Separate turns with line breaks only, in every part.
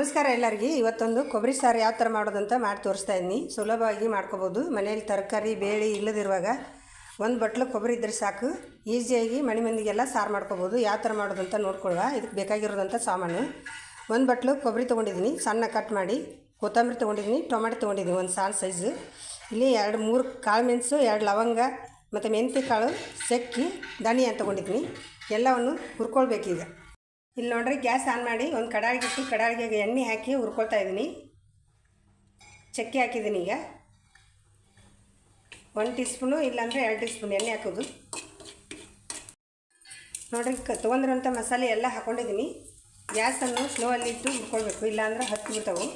ನಮಸ್ಕಾರ ಎಲ್ಲರಿಗೆ. ಇವತ್ತೊಂದು ಕೊಬ್ಬರಿ ಸಾರು ಯಾವ ಥರ ಮಾಡೋದಂತ ಮಾಡಿ ತೋರಿಸ್ತಾ ಇದ್ದೀನಿ. ಸುಲಭವಾಗಿ ಮಾಡ್ಕೋಬೋದು. ಮನೇಲಿ ತರಕಾರಿ, ಬೇಳೆ ಇಲ್ಲದಿರುವಾಗ ಒಂದು ಬಟ್ಲು ಕೊಬ್ಬರಿ ಇದ್ದರೆ ಸಾಕು. ಈಸಿಯಾಗಿ ಮನೆ ಮಂದಿಗೆಲ್ಲ ಸಾರು ಮಾಡ್ಕೋಬೋದು. ಯಾವ ಥರ ಮಾಡೋದಂತ ನೋಡ್ಕೊಳ್ಳುವ. ಇದಕ್ಕೆ ಬೇಕಾಗಿರೋದಂಥ ಸಾಮಾನು. ಒಂದು ಬಟ್ಲು ಕೊಬ್ಬರಿ ತೊಗೊಂಡಿದ್ದೀನಿ. ಸಣ್ಣ ಕಟ್ ಮಾಡಿ ಕೊತ್ತಂಬರಿ ತೊಗೊಂಡಿದ್ದೀನಿ. ಟೊಮೆಟೊ ತೊಗೊಂಡಿದ್ದೀನಿ ಒಂದು ಸಾಲು ಸೈಜು. ಇಲ್ಲಿ ಎರಡು, ಮೂರು ಕಾಳು ಮೆಣಸು, ಎರಡು ಲವಂಗ ಮತ್ತು ಮೆಂತ್ಯ ಕಾಳು ಚಕ್ಕಿ ಧನಿಯಾ ತೊಗೊಂಡಿದ್ದೀನಿ. ಎಲ್ಲವನ್ನು ಹುರ್ಕೊಳ್ಬೇಕೀಗ. ಇಲ್ಲಿ ನೋಡ್ರಿ ಗ್ಯಾಸ್ ಆನ್ ಮಾಡಿ ಒಂದು ಕಡಾಯಿಗೆ ಇಟ್ಟು ಕಡಾಯಿಗೆ ಎಣ್ಣೆ ಹಾಕಿ ಹುರ್ಕೊಳ್ತಾ ಇದ್ದೀನಿ. ಚಕ್ಕೆ ಹಾಕಿದ್ದೀನಿ ಈಗ. ಒಂದು ಟೀ ಸ್ಪೂನು ಇಲ್ಲಾಂದರೆ ಎರಡು ಟೀ ಸ್ಪೂನ್ ಎಣ್ಣೆ ಹಾಕೋದು. ನೋಡ್ರಿ ಕ ತೊಗೊಂಡಿರೋಂಥ ಮಸಾಲೆ ಎಲ್ಲ ಹಾಕ್ಕೊಂಡಿದ್ದೀನಿ ಗ್ಯಾಸನ್ನು ಸ್ಲೋ ಅಲ್ಲಿ ಇಟ್ಟು ಹುರ್ಕೊಳ್ಬೇಕು, ಇಲ್ಲಾಂದ್ರೆ ಹತ್ತಿ ಬಿಡ್ತಾವೆ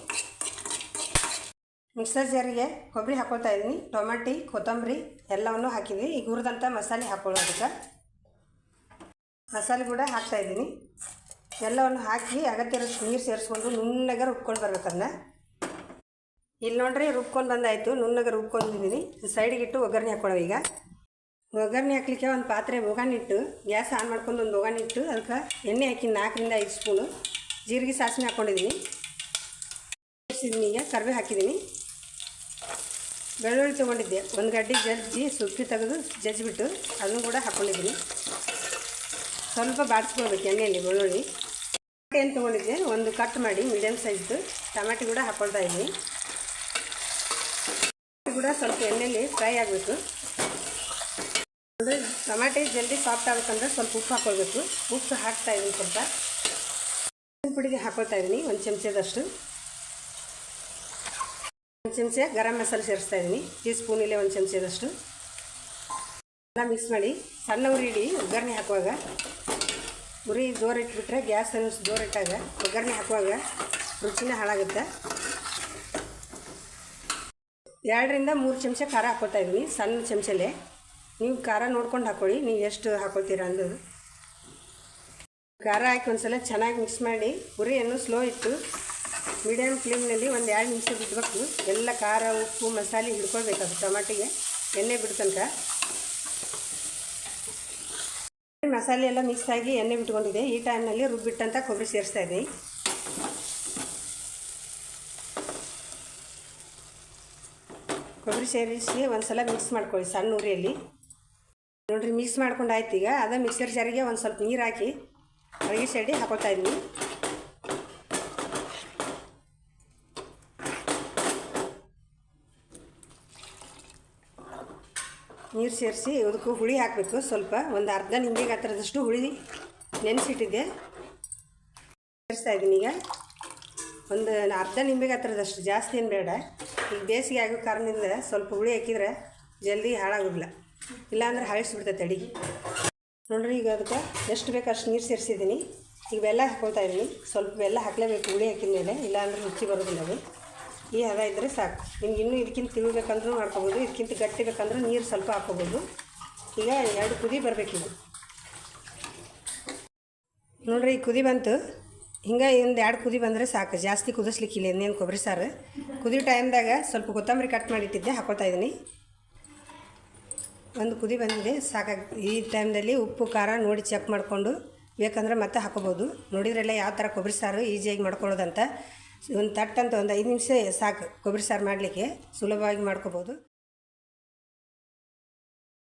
ಮಿಕ್ಸರ್ ಜಾರಿಗೆ ಕೊಬ್ಬರಿ ಹಾಕ್ಕೊಳ್ತಾ ಇದ್ದೀನಿ. ಟೊಮಾಟಿ, ಕೊತ್ತಂಬರಿ ಎಲ್ಲವನ್ನು ಹಾಕಿದ್ವಿ. ಈಗ ಹುರಿದಂಥ ಮಸಾಲೆ ಹಾಕ್ಕೊಳ್ಳೋದಕ್ಕೆ ಮಸಾಲೆ ಕೂಡ ಹಾಕ್ತಾಯಿದ್ದೀನಿ ಎಲ್ಲವನ್ನು ಹಾಕಿ ಅಗತ್ಯ ನೀರು ಸೇರಿಸ್ಕೊಂಡು ನುಣ್ಣಗೆ ರುಬ್ಕೊಂಡು ಬರ್ಬೇಕನ್ನ ಇಲ್ಲಿ ನೋಡ್ರಿ, ರುಬ್ಕೊಂಡು ಬಂದಾಯಿತು. ನುಣ್ಣಗೆ ರುಬ್ಕೊಂಡಿದ್ದೀನಿ ಸೈಡಿಗೆ ಇಟ್ಟು ಒಗ್ಗರಣೆ ಹಾಕ್ಕೊಳ್ಳೋ ಈಗ. ಒಗ್ಗರಣೆ ಹಾಕ್ಲಿಕ್ಕೆ ಒಂದು ಪಾತ್ರೆ ಒಗಾಣಿ ಇಟ್ಟು ಗ್ಯಾಸ್ ಆನ್ ಮಾಡ್ಕೊಂಡು ಒಂದು ಒಗಾಣಿ ಇಟ್ಟು ಅದಕ್ಕೆ ಎಣ್ಣೆ ಹಾಕಿ ನಾಲ್ಕರಿಂದ ಐದು ಸ್ಪೂನು ಜೀರಿಗೆ ಸಾಸಿವೆ ಹಾಕ್ಕೊಂಡಿದ್ದೀನಿ ಈಗ ಕರ್ಬೇ ಹಾಕಿದ್ದೀನಿ ಬೆಳ್ಳುಳ್ಳಿ ತೊಗೊಂಡಿದ್ದೆ. ಒಂದು ಗಡ್ಡೆ ಜಜ್ಜಿ ಸುಕ್ಕಿ ತೆಗೆದು ಜಜ್ಜಿಬಿಟ್ಟು ಅದನ್ನು ಕೂಡ ಹಾಕ್ಕೊಂಡಿದ್ದೀನಿ ಸ್ವಲ್ಪ ಬಾಡಿಸ್ಕೊಳ್ಬೇಕು ಎಣ್ಣೆಯಲ್ಲಿ ಬೆಳ್ಳುಳ್ಳಿ. ಏನು ತೊಗೊಂಡಿದ್ದೆ ಒಂದು ಕಟ್ ಮಾಡಿ ಮೀಡಿಯಮ್ ಸೈಜ್ದು. ಟಮಾಟಿ ಕೂಡ ಹಾಕ್ಕೊಳ್ತಾ ಇದ್ದೀನಿ. ಕೂಡ ಸ್ವಲ್ಪ ಎಣ್ಣೆಯಲ್ಲಿ ಫ್ರೈ ಆಗಬೇಕು. ಅಂದರೆ ಟಮಾಟಿ ಜಲ್ದಿ ಸಾಫ್ಟ್ ಆಗಬೇಕಂದ್ರೆ ಸ್ವಲ್ಪ ಉಪ್ಪು ಹಾಕ್ಕೊಳ್ಬೇಕು ಉಪ್ಪು ಹಾಕ್ತಾ ಇದ್ದೀನಿ ಸ್ವಲ್ಪ. ಪುಡಿಗೆ ಹಾಕ್ಕೊಳ್ತಾ ಇದ್ದೀನಿ, ಒಂದು ಚಮಚದಷ್ಟು. ಒಂದು ಚಮಚ ಗರಂ ಮಸಾಲೆ ಸೇರಿಸ್ತಾ ಇದ್ದೀನಿ, ಟೀ ಸ್ಪೂನಿಲ್ಲೇ ಒಂದು ಚಮಚದಷ್ಟು. ಎಲ್ಲ ಮಿಕ್ಸ್ ಮಾಡಿ, ಸಣ್ಣ ಉರಿ ಇಡಿ, ಒಗ್ಗರಣೆ ಹಾಕುವಾಗ. ಉರಿ ಜೋರ್ ಇಟ್ಬಿಟ್ರೆ ಗ್ಯಾಸ್ ಅನ್ನು ಜೋರ್ ಇಟ್ಟಾಗ ಒಗ್ಗರಣೆ ಹಾಕುವಾಗ ರುಚಿನೇ ಹಾಳಾಗುತ್ತೆ. ಎರಡರಿಂದ ಮೂರು ಚಮಚ ಖಾರ ಹಾಕೋತಾ ಇದ್ದೀನಿ ಸಣ್ಣ ಚಮಚಲ್ಲಿ ನೀವು ಖಾರ ನೋಡ್ಕೊಂಡು ಹಾಕೊಳ್ಳಿ, ನೀವು ಎಷ್ಟು ಹಾಕೋತೀರಾ ಅಂದು ಖಾರ ಹಾಕಿ ಒಂದ್ಸಲ ಚೆನ್ನಾಗಿ ಮಿಕ್ಸ್ ಮಾಡಿ ಉರಿಯನ್ನು ಸ್ಲೋ ಇಟ್ಟು ಮೀಡಿಯಮ್ ಫ್ಲೇಮ್ನಲ್ಲಿ ಒಂದು ಎರಡು ನಿಮಿಷ ಬಿಡಬೇಕು ಎಲ್ಲ ಖಾರ, ಉಪ್ಪು, ಮಸಾಲೆ ಹಿಡ್ಕೊಳ್ಬೇಕು ಅದು ಟೊಮಾಟಿಗೆ. ಎಣ್ಣೆ ಬಿಡು ತನಕ ಮಸಾಲೆ ಎಲ್ಲ ಮಿಕ್ಸ್ ಆಗಿ ಎಣ್ಣೆ ಬಿಟ್ಕೊಂಡಿದೆ. ಈ ಟೈಮ್ನಲ್ಲಿ ರುಬ್ಬಿಟ್ಟಂತ ಕೊಬ್ಬರಿ ಸೇರಿಸ್ತಾ ಇದ್ದೀನಿ. ಕೊಬ್ಬರಿ ಸೇರಿಸಿ ಒಂದು ಸಲ ಮಿಕ್ಸ್ ಮಾಡ್ಕೊಳ್ಳಿ ಸಣ್ಣ ಉರಿಯಲ್ಲಿ. ನೋಡಿರಿ ಮಿಕ್ಸ್ ಮಾಡ್ಕೊಂಡು ಆಯ್ತು ಈಗ. ಅದೇ ಮಿಕ್ಸರ್ ಜಾರಿಗೆ ಒಂದು ಸ್ವಲ್ಪ ನೀರು ಹಾಕಿ ಅಡುಗೆ ಸೈಡಿ ಹಾಕೋತಾ ಇದ್ದೀನಿ. ನೀರು ಸೇರಿಸಿ ಅದಕ್ಕೂ ಹುಳಿ ಹಾಕಬೇಕು. ಸ್ವಲ್ಪ ಒಂದು ಅರ್ಧ ನಿಂಬೆಗೆ ಹತ್ತಿರದಷ್ಟು ಹುಳಿ ನೆನೆಸಿಟ್ಟಿದ್ದೆ. ಸೇರಿಸ್ತಾ ಇದ್ದೀನಿ ಈಗ. ಒಂದು ಅರ್ಧ ನಿಂಬೆಗೆ ಹತ್ತಿರದಷ್ಟು ಜಾಸ್ತಿ ಏನು ಬೇಡ. ಈಗ ಬೇಸಿಗೆ ಆಗೋ ಕಾರಣದಿಂದ ಸ್ವಲ್ಪ ಹುಳಿ ಹಾಕಿದ್ರೆ ಜಲ್ದಿ ಹಾಳಾಗೋದಿಲ್ಲ. ಇಲ್ಲಾಂದ್ರೆ ಹಾಳಿಸ್ಬಿಡ್ತೈತೆ ಅಡಿಗೆ. ನೋಡ್ರಿ ಈಗ ಅದಕ್ಕೆ ಎಷ್ಟು ಬೇಕು ಅಷ್ಟು ನೀರು ಸೇರಿಸಿದ್ದೀನಿ. ಈಗ ಬೆಲ್ಲ ಹಾಕ್ಕೊಳ್ತಾ ಇದ್ದೀನಿ. ಸ್ವಲ್ಪ ಬೆಲ್ಲ ಹಾಕಲೇಬೇಕು ಹುಳಿ ಹಾಕಿದ ಮೇಲೆ ಇಲ್ಲಾಂದ್ರೆ ರುಚಿ ಬರೋದಿಲ್ಲ ಅದು. ಈ ಹದ ಇದ್ದರೆ ಸಾಕು. ನಿಮ್ಗೆ ಇನ್ನೂ ಇದಕ್ಕಿಂತ ತಿಳ್ಬೇಕಂದ್ರೂ ಮಾಡ್ಕೊಬೋದು, ಇದಕ್ಕಿಂತ ಗಟ್ಟಿ ಬೇಕಂದ್ರೆ ನೀರು ಸ್ವಲ್ಪ ಹಾಕ್ಕೋಬೋದು. ಈಗ ಎರಡು ಕುದಿ ಬರಬೇಕಿದು ನೋಡ್ರಿ, ಈ ಕುದಿ ಬಂತು. ಹಿಂಗೆ ಒಂದು ಎರಡು ಕುದಿ ಬಂದರೆ ಸಾಕು. ಜಾಸ್ತಿ ಕುದಿಸ್ಲಿಕ್ಕಿಲ್ಲ ಇನ್ನೇನು ಕೊಬ್ಬರಿ ಸಾರು. ಕುದಿ ಟೈಮ್ದಾಗ ಸ್ವಲ್ಪ ಕೊತ್ತಂಬರಿ ಕಟ್ ಮಾಡಿಟ್ಟಿದ್ದೆ ಹಾಕೊಳ್ತಾ ಇದ್ದೀನಿ ಒಂದು ಕುದಿ ಬಂದಿದೆ, ಸಾಕಾಗಿ ಈ ಟೈಮ್ದಲ್ಲಿ ಉಪ್ಪು, ಖಾರ ನೋಡಿ ಚೆಕ್ ಮಾಡಿಕೊಂಡು ಬೇಕಂದ್ರೆ ಮತ್ತೆ ಹಾಕೋಬೋದು. ನೋಡಿದ್ರೆಲ್ಲ ಯಾವ ಥರ ಕೊಬ್ಬರಿ ಸಾರು ಈಸಿಯಾಗಿ ಮಾಡ್ಕೊಳ್ಳೋದಂತ. ಒಂದು ತಟ್ಟಂತ ಒಂದು ಐದು ನಿಮಿಷ ಸಾಕು ಕೊಬ್ಬರಿ ಸಾರು ಮಾಡಲಿಕ್ಕೆ ಸುಲಭವಾಗಿ ಮಾಡ್ಕೋಬೋದು.